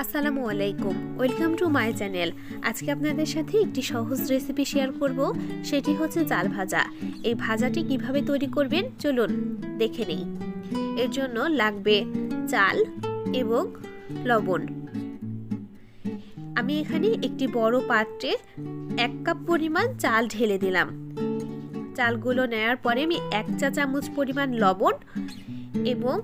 আসসালামু আলাইকুম, welcome to my channel. আজকে আপনাদের সাথে একটি সহজ রেসিপি শেয়ার করব, সেটি হচ্ছে চাল ভাজা। এই ভাজাটি কীভাবে তৈরি করবেন? চলুন দেখে নেই। এর জন্য লাগবে চাল এবং লবণ। আমি এখানে একটি বড় পাত্রে এক কাপ পরিমাণ চাল ঢেলে দিলাম। চালগুলো নেওয়ার পরে আমি এক চা চামচ পরিমাণ লবণ এবং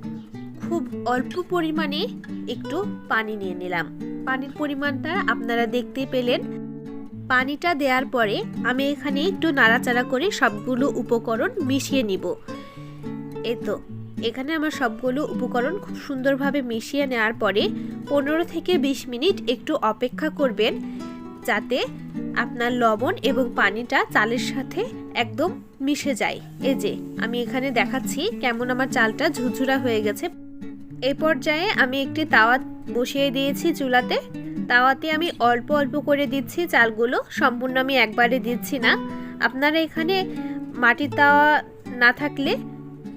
খুব অল্প পরিমাণে একটু পানি নিয়ে নিলাম। পানির পরিমাণটা আপনারা দেখতে পেলেন। পানিটা দেওয়ার পরে আমি এখানে একটু নাড়াচাড়া করে সবগুলো উপকরণ মিশিয়ে নিব। এই তো, এখানে আমার সবগুলো উপকরণ খুব সুন্দরভাবে মিশিয়ে নেওয়ার পরে পনেরো থেকে বিশ মিনিট একটু অপেক্ষা করবেন যাতে আপনার লবণ এবং পানিটা চালের সাথে একদম মিশে যায়। এই যে, আমি এখানে দেখাচ্ছি কেমন আমার চালটা ঝুরঝুরা হয়ে গেছে। এই পর্যায়ে আমি একটি তাওয়া বসিয়ে দিয়েছি চুলাতে। তাওয়াতে আমি অল্প অল্প করে দিচ্ছি চালগুলো, সম্পূর্ণ আমি একবারে দিচ্ছি না। আপনারা এখানে মাটির তাওয়া না থাকলে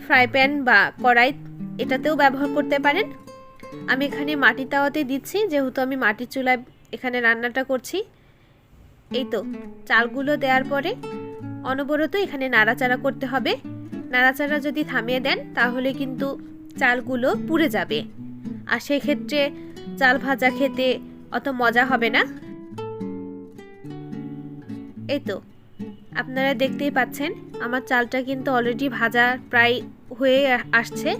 ফ্রাই প্যান বা কড়াই এটাতেও ব্যবহার করতে পারেন। আমি এখানে মাটির তাওয়াতে দিচ্ছি, যেহেতু আমি মাটির চুলায় এখানে রান্নাটা করছি। এই তো, চালগুলো দেওয়ার পরে অনবরত এখানে নাড়াচাড়া করতে হবে। নাড়াচাড়া যদি থামিয়ে দেন, তাহলে কিন্তু চালগুলো পুড়ে যাবে। আর সেক্ষেত্রে চাল ভাজা খেতে অত মজা হবে না? এই তো, আপনারা দেখতেই পাচ্ছেন, আমার চালটা কিন্তু অলরেডি ভাজা প্রায় হয়ে আসছে।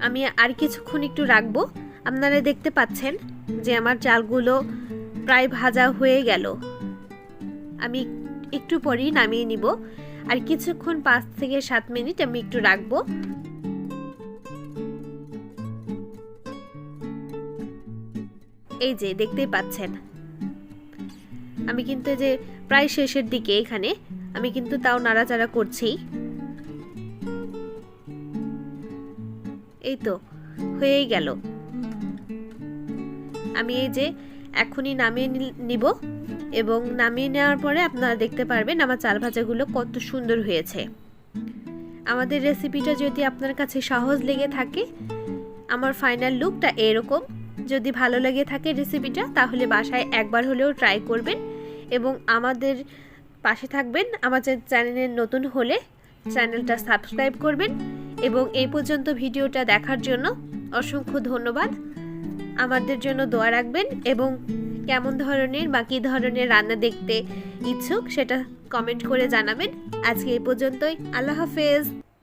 আমি আর কিছুক্ষণ একটু রাখব। আপনারা দেখতে পাচ্ছেন যে আমার চালগুলো প্রায় ভাজা হয়ে গেল। আমি একটু পরেই নামিয়ে নিব। আর কিছুক্ষণ পাঁচ থেকে সাত মিনিট আমি একটু রাখব। এই যে, দেখতেই পাচ্ছেন। আমি কিন্তু যে, প্রায় শেষের দিকে এখানে, আমি কিন্তু তাও নাড়াচাড়া করছি। এই তো, হয়েই গেল। আমি এই যে, এখনই নামিয়ে নিব এবং নামিয়ে নেওয়ার পরে আপনারা দেখতে পারবেন আমার চাল ভাজাগুলো কত সুন্দর হয়েছে। আমাদের রেসিপিটা যদি আপনার কাছে সহজ লেগে থাকে, আমার ফাইনাল লুকটা এরকম। যদি ভালো লেগে থাকে রেসিপিটা তাহলে বাসায় একবার হলেও ট্রাই করবেন এবং আমাদের পাশে থাকবেন আমাদের চ্যানেলে নতুন হলে চ্যানেলটা সাবস্ক্রাইব করবেন এবং এই পর্যন্ত ভিডিওটা দেখার জন্য অসংখ্য ধন্যবাদ। আমাদের জন্য দোয়া রাখবেন এবং কেমন ধরনের বা কী ধরনের রান্না দেখতে ইচ্ছুক সেটা কমেন্ট করে জানাবেন। আজকে এই পর্যন্তই। আল্লাহ হাফেজ।